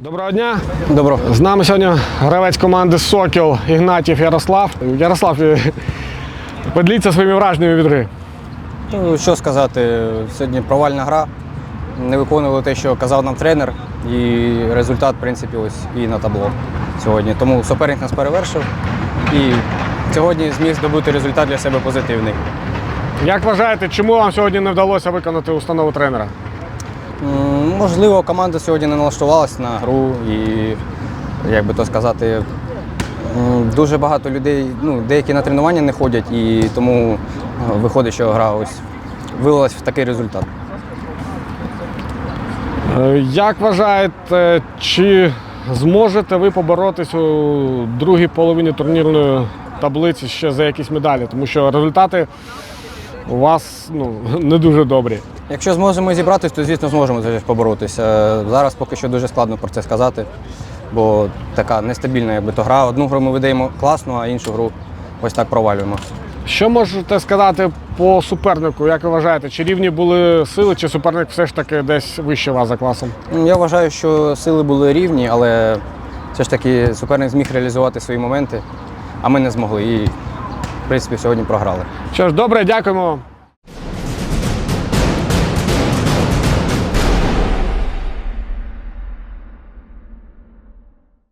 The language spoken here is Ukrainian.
Доброго дня. Добро. З нами сьогодні гравець команди Сокіл Ігнатів Ярослав. Ярослав, е, поділіться своїми враженнями від гри. Ну, що сказати, сьогодні провальна гра. Не виконували те, що казав нам тренер, і результат, в принципі, ось і на табло сьогодні. Тому суперник нас перевершив і сьогодні зміг здобути результат для себе позитивний. Як вважаєте, чому вам сьогодні не вдалося виконати установу тренера? Можливо, команда сьогодні не налаштувалась на гру і, як би то сказати, дуже багато людей, ну, деякі на тренування не ходять, і тому е, виходить, що гра ось вилилась в такий результат. Е, Як вважаєте, чи зможете ви поборотись у другій половині турнірної таблиці ще за якісь медалі? Тому що результати у вас ну, не дуже добрі. Якщо зможемо зібратися, то звісно зможемо поборотися. Зараз поки що дуже складно про це сказати, бо така нестабільна якби то гра. Одну гру ми видаємо класно, а іншу гру ось так провалюємо. Що можете сказати по супернику? Як ви вважаєте, чи рівні були сили, чи суперник все ж таки десь вище вас за класом? Ну, Я вважаю, що сили були рівні, але все ж таки суперник зміг реалізувати свої моменти, а ми не змогли. І, в принципі, сьогодні програли. Що ж, добре, дякуємо.